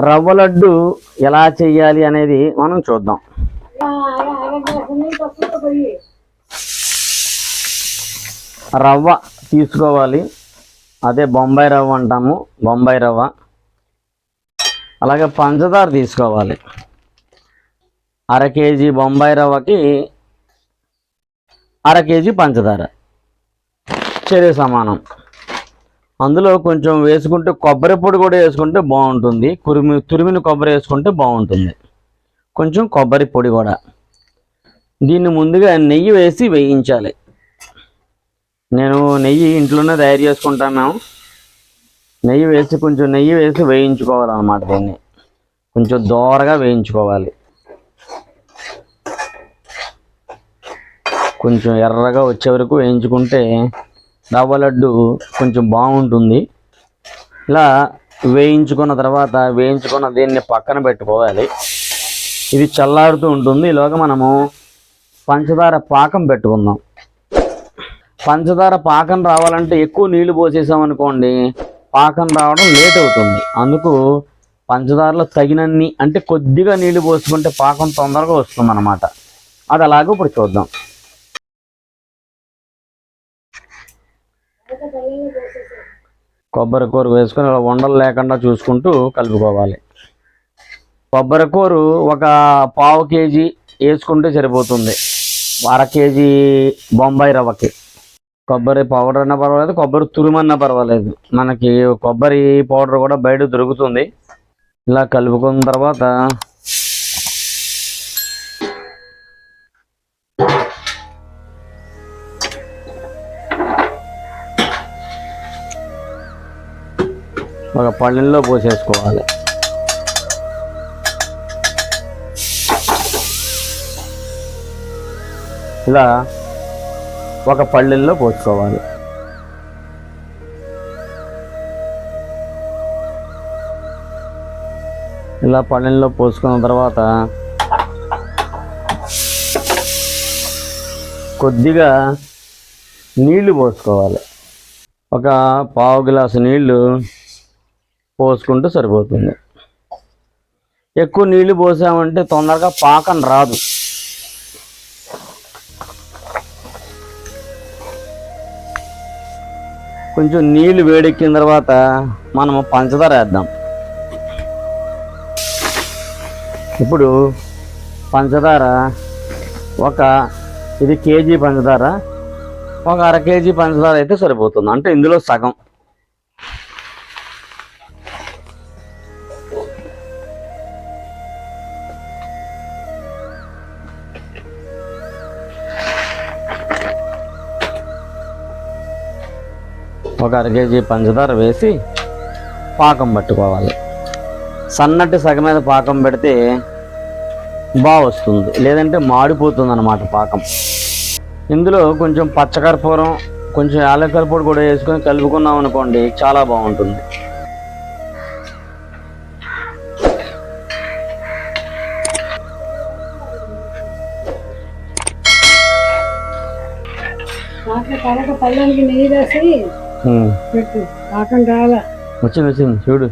రవ్వ లడ్డు ఎలా చెయ్యాలి అనేది మనం చూద్దాం. రవ్వ తీసుకోవాలి. అదే బొంబాయి రవ్వ అంటాము. బొంబాయి రవ్వ. అలాగే పంచదార తీసుకోవాలి. అర కేజీ బొంబాయి రవ్వకి అర కేజీ పంచదార. చర్య సమానం. అందులో కొంచెం వేసుకుంటే కొబ్బరి పొడి కూడా వేసుకుంటే బాగుంటుంది. కురిమి తురిమిన కొబ్బరి వేసుకుంటే బాగుంటుంది. కొంచెం కొబ్బరి పొడి కూడా. దీన్ని ముందుగా నెయ్యి వేసి వేయించాలి. నేను నెయ్యి ఇంట్లోనే తయారు చేసుకుంటాం మేము. నెయ్యి వేసి కొంచెం నెయ్యి వేసి వేయించుకోవాలన్నమాట దీన్ని. కొంచెం దోరగా వేయించుకోవాలి. కొంచెం ఎర్రగా వచ్చే వరకు వేయించుకుంటే రవ్వ లడ్డు కొంచెం బాగుంటుంది. ఇలా వేయించుకున్న తర్వాత వేయించుకున్న దీన్ని పక్కన పెట్టుకోవాలి. ఇది చల్లారుతూ ఉంటుంది. ఈలోగా మనము పంచదార పాకం పెట్టుకుందాం. పంచదార పాకం రావాలంటే ఎక్కువ నీళ్ళు పోసేసామనుకోండి పాకం రావడం లేట్ అవుతుంది. అందుకు పంచదారలో తగినన్ని అంటే కొద్దిగా నీళ్ళు పోసుకుంటే పాకం తొందరగా వస్తుంది అది అలాగే ఇప్పుడు చూద్దాం. కొబ్బరి కూర వేసుకొని ఇలా ఉండలు లేకుండా చూసుకుంటూ కలుపుకోవాలి. కొబ్బరి కూర ఒక పావు కేజీ వేసుకుంటే సరిపోతుంది. అర కేజీ బొంబాయి రవ్వకి. కొబ్బరి పౌడర్ అన్నా పర్వాలేదు కొబ్బరి తురుమన్నా పర్వాలేదు. మనకి కొబ్బరి పౌడర్ కూడా బయట దొరుకుతుంది. ఇలా కలుపుకున్న తర్వాత ఒక పళ్ళెంలో పోసేసుకోవాలి. ఇలా ఒక పళ్ళెల్లో పోసుకోవాలి. ఇలా పళ్ళెల్లో పోసుకున్న తర్వాత కొద్దిగా నీళ్ళు పోసుకోవాలి. ఒక పావు గ్లాసు నీళ్ళు పోసుకుంటే సరిపోతుంది. ఎక్కువ నీళ్ళు పోసామంటే తొందరగా పాకం రాదు. కొంచెం నీళ్ళు వేడెక్కిన తర్వాత మనము పంచదార వేద్దాం. ఇప్పుడు పంచదార ఒక ఇది కేజీ పంచదార ఒక అర కేజీ పంచదార అయితే సరిపోతుంది. అంటే ఇందులో సగం. ఒక అర కేజీ పంచదార వేసి పాకం పట్టుకోవాలి. సన్నటి సగం మీద పాకం పెడితే బాగా వస్తుంది. లేదంటే మాడిపోతుంది అన్నమాట పాకం. ఇందులో కొంచెం పచ్చకర్పూరం కొంచెం యాలకల పొడి కూడా వేసుకొని కలుపుకున్నాం అనుకోండి చాలా బాగుంటుంది. పాక నెయ్యి వేసి పెట్టు రాలా. వచ్చింది వచ్చింది చూడు.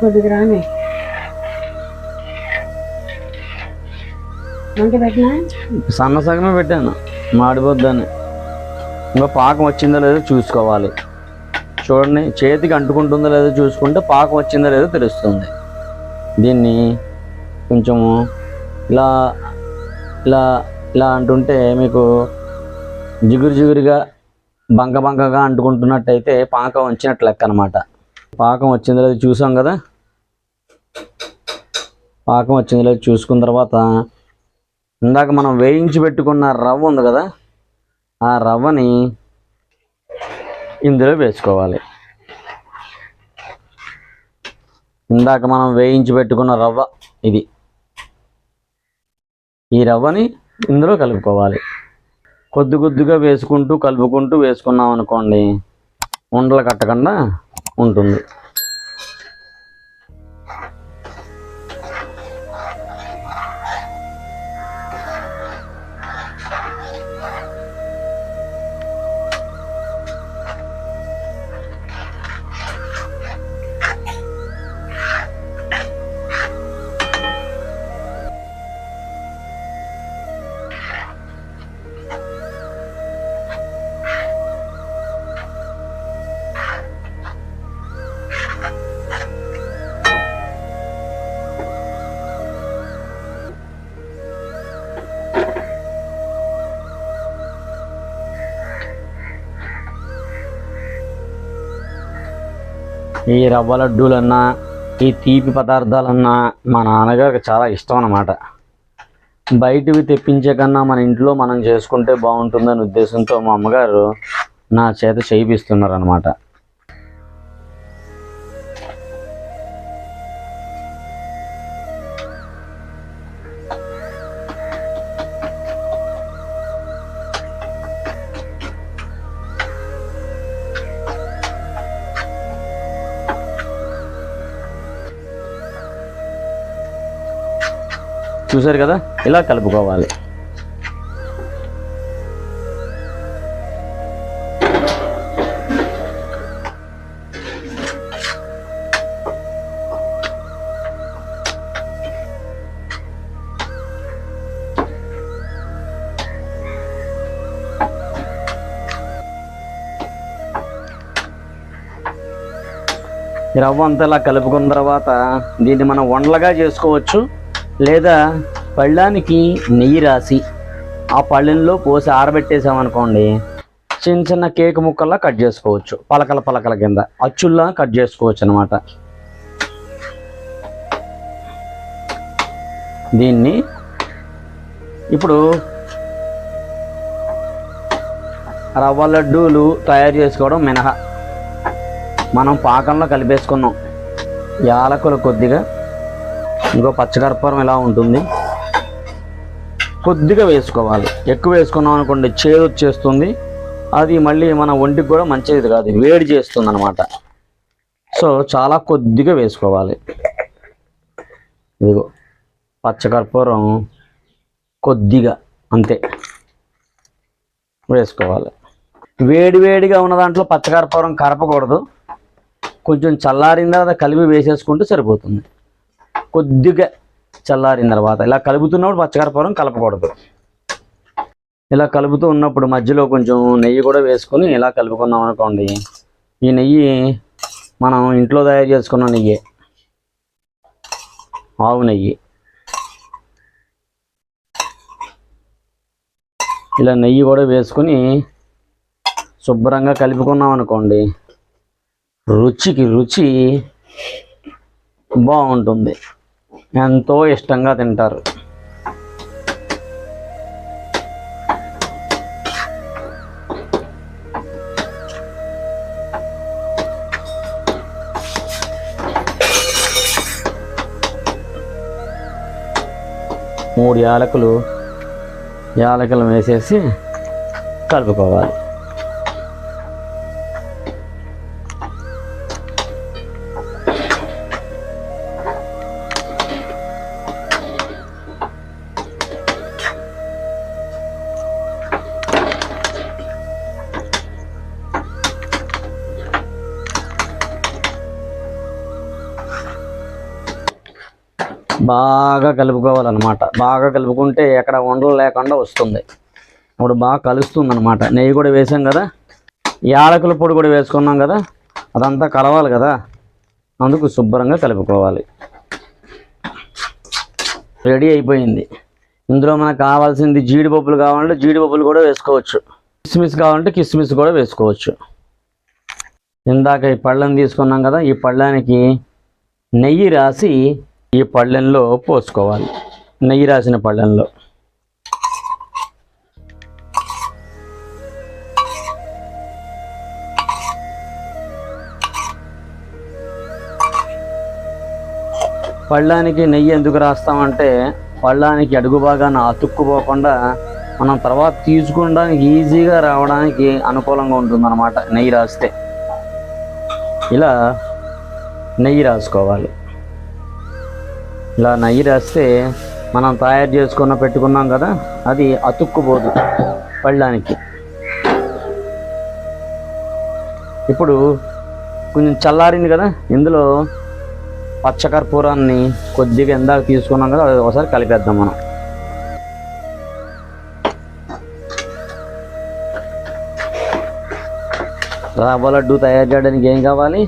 కొద్దిగా రాని వంట పెట్టినా? సన్న సగమే పెట్టాను మాడిపోద్దని. ఇంకా పాకం వచ్చిందో లేదో చూసుకోవాలి. చూడండి చేతికి అంటుకుంటుందో లేదో చూసుకుంటే పాకం వచ్చిందో లేదో తెలుస్తుంది. దీన్ని కొంచెము ఇలా ఇలా ఇలా అంటుంటే మీకు జిగురు జిగురుగా బంక బంకగా అంటుకుంటున్నట్టయితే పాకం వచ్చినట్లు లెక్క అనమాట పాకం వచ్చింది లేదు చూసాం కదా? పాకం వచ్చింది లేదు చూసుకున్న తర్వాత ఇందాక మనం వేయించి పెట్టుకున్న రవ్వ ఉంది కదా? ఆ రవ్వని ఇందులో వేసుకోవాలి. ఇందాక మనం వేయించి పెట్టుకున్న రవ్వ ఇది. ఈ రవ్వని ఇందులో కలుపుకోవాలి. కొద్ది కొద్దిగా వేసుకుంటూ కలుపుకుంటూ వేసుకున్నాం అనుకోండి ఉండలు కట్టకుండా ఉంటుంది. ఈ రవ్వ లడ్డూలన్నా ఈ తీపి పదార్థాలన్నా మా నాన్నగారికి చాలా ఇష్టం అన్నమాట. బయటవి తెప్పించే కన్నా మన ఇంట్లో మనం చేసుకుంటే బాగుంటుందనే ఉద్దేశంతో మా అమ్మగారు నా చేత చేయిస్తున్నారు చూసారు కదా? ఇలా కలుపుకోవాలి. రవ్వ అంతా ఇలా కలుపుకున్న తర్వాత దీన్ని మనం వండలుగా చేసుకోవచ్చు. లేదా పళ్ళానికి నెయ్యి రాసి ఆ పళ్ళెంలో పోసి ఆరబెట్టేసామనుకోండి చిన్న చిన్న కేక్ ముక్కల్లా కట్ చేసుకోవచ్చు. పలకల పలకల కింద అచ్చుల్లా కట్ చేసుకోవచ్చు అనమాట దీన్ని ఇప్పుడు రవ్వ లడ్డూలు తయారు చేసుకోవడం మినహా. మనం పాకంలో కలిపేసుకున్నాం. యాలకులు కొద్దిగా ఇంకో పచ్చకర్పూరం ఇలా ఉంటుంది? కొద్దిగా వేసుకోవాలి. ఎక్కువ వేసుకున్నాం అనుకోండి చేదు వచ్చేస్తుంది. అది మళ్ళీ మన ఒంటికి కూడా మంచిది కాదు. వేడి చేస్తుంది అనమాట సో చాలా కొద్దిగా వేసుకోవాలి. ఇదిగో పచ్చకర్పూరం కొద్దిగా అంతే వేసుకోవాలి. వేడి వేడిగా ఉన్న దాంట్లో పచ్చకర్పూరం కరపకూడదు. కొంచెం చల్లారిన తర్వాత కలిపి వేసేసుకుంటే సరిపోతుంది. కొద్దిగా చల్లారిన తర్వాత ఇలా కలుపుతున్నప్పుడు పచ్చకరపూరం కలపకూడదు. ఇలా కలుపుతూ ఉన్నప్పుడు మధ్యలో కొంచెం నెయ్యి కూడా వేసుకొని ఇలా కలుపుకున్నాం అనుకోండి. ఈ నెయ్యి మనం ఇంట్లో తయారు చేసుకున్న నెయ్యి. ఆవు నెయ్యి. ఇలా నెయ్యి కూడా వేసుకొని శుభ్రంగా కలుపుకున్నాం అనుకోండి. రుచికి రుచి బాగుంటుంది. ఎంతో ఇష్టంగా తింటారు. మూడు యాలకులు యాలకులు వేసేసి కలుపుకోవాలి. బాగా కలుపుకోవాలన్నమాట. బాగా కలుపుకుంటే ఎక్కడ ఉండలు లేకుండా వస్తుంది. ఇప్పుడు బాగా కలుస్తుంది అనమాట నెయ్యి కూడా వేసాం కదా. యాలకుల పొడి కూడా వేసుకున్నాం కదా. అదంతా కలవాలి కదా. అందుకు శుభ్రంగా కలుపుకోవాలి. రెడీ అయిపోయింది. ఇందులో మనకు కావాల్సింది జీడిపప్పులు కావాలంటే జీడిపప్పులు కూడా వేసుకోవచ్చు. కిస్మిస్ కావాలంటే కిస్మిస్ కూడా వేసుకోవచ్చు. ఇందాక ఈ పళ్ళని తీసుకున్నాం కదా. ఈ పళ్ళానికి నెయ్యి రాసి ఈ పళ్ళెంలో పోసుకోవాలి. నెయ్యి రాసిన పళ్ళెంలో. పళ్ళానికి నెయ్యి ఎందుకు రాస్తామంటే పళ్ళానికి అడుగు భాగాన అతుక్కుపోకుండా మనం తర్వాత తీసుకోవడానికి ఈజీగా రావడానికి అనుకూలంగా ఉంటుందన్నమాట నెయ్యి రాస్తే. ఇలా నెయ్యి రాసుకోవాలి. ఇలా నెయ్యి రాస్తే మనం తయారు చేసుకున్న పెట్టుకున్నాం కదా అది అతుక్కుపోదు పళ్ళానికి. ఇప్పుడు కొంచెం చల్లారింది కదా ఇందులో పచ్చకర్పూరాన్ని కొద్దిగా ఎందాక తీసుకున్నాం కదా అది ఒకసారి కలిపేద్దాం మనం. రవ్వ లడ్డు తయారు చేయడానికి ఏం కావాలి?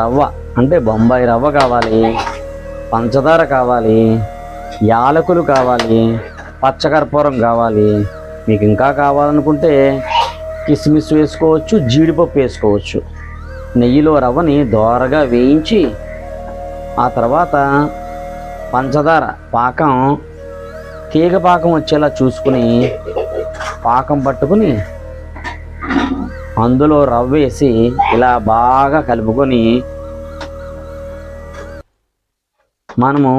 రవ్వ అంటే బొంబాయి రవ్వ కావాలి. పంచదార కావాలి యాలకులు కావాలి పచ్చకర్పూరం కావాలి. మీకు ఇంకా కావాలనుకుంటే కిస్మిస్ వేసుకోవచ్చు జీడిపప్పు వేసుకోవచ్చు. నెయ్యిలో రవ్వని దోరగా వేయించి ఆ తర్వాత పంచదార పాకం తీగ పాకం వచ్చేలా చూసుకుని పాకం పట్టుకుని అందులో రవ్వ వేసి ఇలా బాగా కలుపుకొని మనము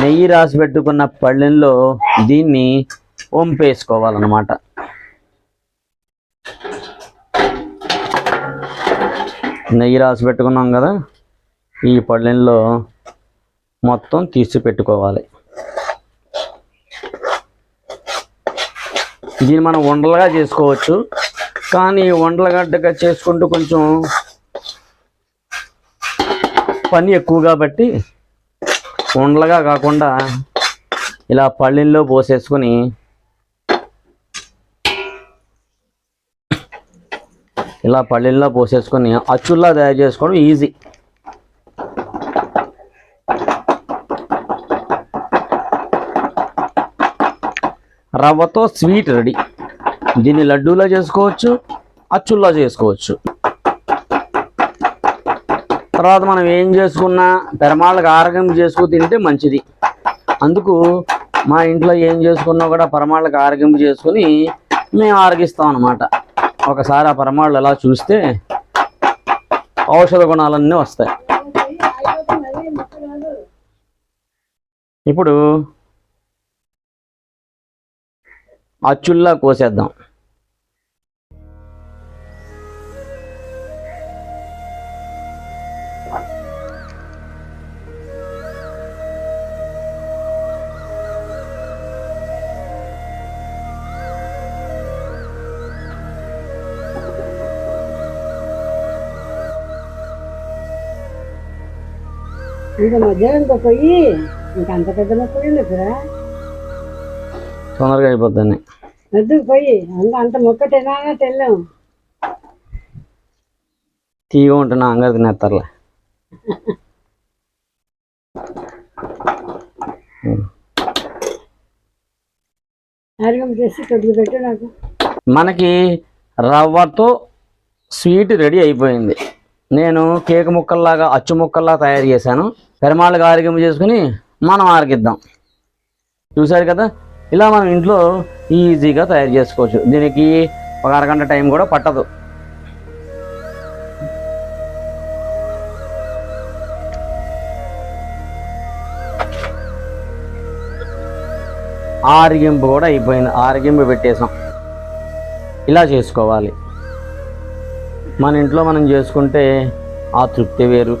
నెయ్యి రాసి పెట్టుకున్న పళ్ళెంలో దీన్ని వంపేసుకోవాలన్నమాట. నెయ్యి రాసి పెట్టుకున్నాం కదా ఈ పళ్ళెంలో మొత్తం తీసి పెట్టుకోవాలి. దీన్ని మనం ఉండలుగా చేసుకోవచ్చు కానీ ఉండలగడ్డగా చేసుకుంటూ కొంచెం పని ఎక్కువ కాబట్టి ఉండలుగా కాకుండా ఇలా పళ్ళెంలో పోసేసుకొని ఇలా పళ్ళెంలో పోసేసుకొని అచ్చుల్లా తయారు చేసుకోవడం ఈజీ. రవ్వతో స్వీట్ రెడీ. దీన్ని లడ్డూలా చేసుకోవచ్చు అచ్చుల్లా చేసుకోవచ్చు. తర్వాత మనం ఏం చేసుకున్నా పెరమాళ్ళకి ఆరోగ్యం చేసుకు తింటే మంచిది. అందుకు మా ఇంట్లో ఏం చేసుకున్నా కూడా పరమాళ్ళకి ఆరోగ్యం చేసుకుని మేము ఆరగిస్తాం అన్నమాట. ఒకసారి ఆ పరమాళ్ళు ఎలా చూస్తే ఔషధ గుణాలన్నీ వస్తాయి. ఇప్పుడు అచ్చుల్లా కోసేద్దాం. ఇంకా మధ్యాహ్నంతో పోయి ఇంకా అంత పెద్ద మొక్కలు ఇక్కడ తొందరగా అయిపోద్దని. వద్దు పోయి అంత అంత మొక్క తినాలా తెల్లాం తీగ ఉంటున్నా అంగడి తినేస్తారులే ఆరోగ్యం చేసి కొద్దిగా పెట్టు నాకు. మనకి రవ్వతో స్వీట్ రెడీ అయిపోయింది. నేను కేక్ ముక్కల్లాగా అచ్చు ముక్కల్లా తయారు చేశాను. పెరమాళ్ళకి ఆరోగ్యం చేసుకుని మనం ఆరగిద్దాం. చూశారు కదా? ఇలా మనం ఇంట్లో ఈజీగా తయారు చేసుకోవచ్చు. దీనికి ఒక అరగంట టైం కూడా పట్టదు. ఆరిగింపు కూడా అయిపోయింది. ఆరిగింపు పెట్టేసాం. ఇలా చేసుకోవాలి. మన ఇంట్లో మనం చేసుకుంటే ఆ తృప్తి వేరు.